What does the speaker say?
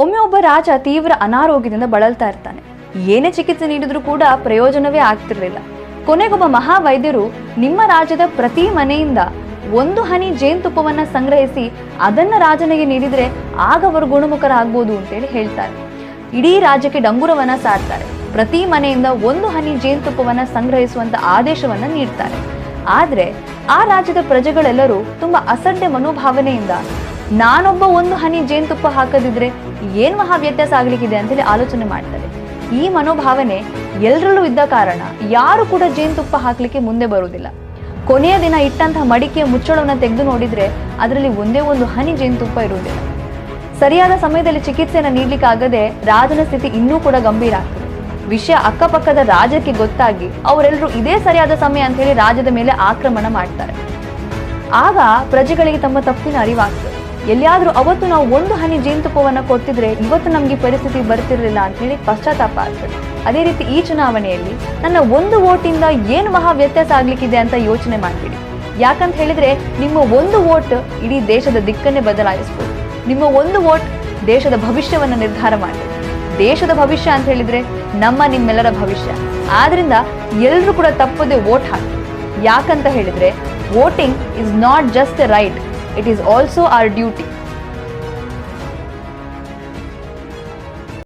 ಒಮ್ಮೆ ಒಬ್ಬ ರಾಜ ತೀವ್ರ ಅನಾರೋಗ್ಯದಿಂದ ಬಳಲ್ತಾ ಇರ್ತಾನೆ. ಏನೇ ಚಿಕಿತ್ಸೆ ನೀಡಿದರೂ ಕೂಡ ಪ್ರಯೋಜನವೇ ಆಗ್ತಿರ್ಲಿಲ್ಲ. ಕೊನೆಗೊಬ್ಬ ಮಹಾವೈದ್ಯರು ನಿಮ್ಮ ರಾಜ್ಯದ ಪ್ರತಿ ಮನೆಯಿಂದ ಒಂದು ಹನಿ ಜೇನುತುಪ್ಪವನ್ನ ಸಂಗ್ರಹಿಸಿ ಅದನ್ನ ರಾಜನಿಗೆ ನೀಡಿದ್ರೆ ಆಗ ಅವರು ಗುಣಮುಖರಾಗ್ಬೋದು ಅಂತೇಳಿ ಹೇಳ್ತಾರೆ. ಇಡೀ ರಾಜ್ಯಕ್ಕೆ ಡಂಗುರವನ್ನ ಸಾರ್ತಾರೆ. ಪ್ರತಿ ಮನೆಯಿಂದ ಒಂದು ಹನಿ ಜೇನುತುಪ್ಪವನ್ನ ಸಂಗ್ರಹಿಸುವಂತ ಆದೇಶವನ್ನ ನೀಡ್ತಾರೆ. ಆದ್ರೆ ಆ ರಾಜ್ಯದ ಪ್ರಜೆಗಳೆಲ್ಲರೂ ತುಂಬಾ ಅಸಡ್ಡೆ ಮನೋಭಾವನೆಯಿಂದ ನಾನೊಬ್ಬ ಒಂದು ಹನಿ ಜೇನುತುಪ್ಪ ಹಾಕದಿದ್ರೆ ಏನ್ ಮಹಾ ವ್ಯತ್ಯಾಸ ಆಗ್ಲಿಕ್ಕಿದೆ ಅಂತೇಳಿ ಆಲೋಚನೆ ಮಾಡ್ತಾರೆ. ಈ ಮನೋಭಾವನೆ ಎಲ್ಲರಲ್ಲೂ ಇದ್ದ ಕಾರಣ ಯಾರು ಕೂಡ ಜೇನುತುಪ್ಪ ಹಾಕ್ಲಿಕ್ಕೆ ಮುಂದೆ ಬರುವುದಿಲ್ಲ. ಕೊನೆಯ ದಿನ ಇಟ್ಟಂತಹ ಮಡಿಕೆಯ ಮುಚ್ಚಳವನ್ನು ತೆಗೆದು ನೋಡಿದ್ರೆ ಅದರಲ್ಲಿ ಒಂದೇ ಒಂದು ಹನಿ ಜೇನುತುಪ್ಪ ಇರುವುದಿಲ್ಲ. ಸರಿಯಾದ ಸಮಯದಲ್ಲಿ ಚಿಕಿತ್ಸೆಯನ್ನು ನೀಡ್ಲಿಕ್ಕಾಗದೆ ರಾಜನ ಸ್ಥಿತಿ ಇನ್ನೂ ಕೂಡ ಗಂಭೀರ ಆಗ್ತದೆ. ವಿಷಯ ಅಕ್ಕಪಕ್ಕದ ರಾಜಕ್ಕೆ ಗೊತ್ತಾಗಿ ಅವರೆಲ್ಲರೂ ಇದೇ ಸರಿಯಾದ ಸಮಯ ಅಂತ ಹೇಳಿ ರಾಜ್ಯದ ಮೇಲೆ ಆಕ್ರಮಣ ಮಾಡ್ತಾರೆ. ಆಗ ಪ್ರಜೆಗಳಿಗೆ ತಮ್ಮ ತಪ್ಪಿನ ಅರಿವಾಗ್ತದೆ. ಎಲ್ಲಿಯಾದ್ರೂ ಅವತ್ತು ನಾವು ಒಂದು ಹನಿ ಜೇನುತುಪ್ಪವನ್ನು ಕೊಡ್ತಿದ್ರೆ ಇವತ್ತು ನಮಗೆ ಪರಿಸ್ಥಿತಿ ಬರ್ತಿರಲಿಲ್ಲ ಅಂತ ಹೇಳಿ ಪಶ್ಚಾತ್ತಾಪ ಆಗ್ತದೆ ಅದೇ ರೀತಿ ಈ ಚುನಾವಣೆಯಲ್ಲಿ ನನ್ನ ಒಂದು ವೋಟಿಂದ ಏನು ಮಹಾ ವ್ಯತ್ಯಾಸ ಆಗ್ಲಿಕ್ಕಿದೆ ಅಂತ ಯೋಚನೆ ಮಾಡ್ಬಿಡಿ. ಯಾಕಂತ ಹೇಳಿದ್ರೆ ನಿಮ್ಮ ಒಂದು ವೋಟ್ ಇಡೀ ದೇಶದ ದಿಕ್ಕನ್ನೇ ಬದಲಾಯಿಸ್ಬೋದು. ನಿಮ್ಮ ಒಂದು ವೋಟ್ ದೇಶದ ಭವಿಷ್ಯವನ್ನ ನಿರ್ಧಾರ ಮಾಡಿ ದೇಶದ ಭವಿಷ್ಯ ಅಂತ ಹೇಳಿದ್ರೆ ನಮ್ಮ ನಿಮ್ಮೆಲ್ಲರ ಭವಿಷ್ಯ. ಆದ್ರಿಂದ ಎಲ್ಲರೂ ಕೂಡ ತಪ್ಪದೆ ವೋಟ್ ಹಾಕಿ. ಯಾಕಂತ ಹೇಳಿದ್ರೆ voting is not just a right It is also our duty.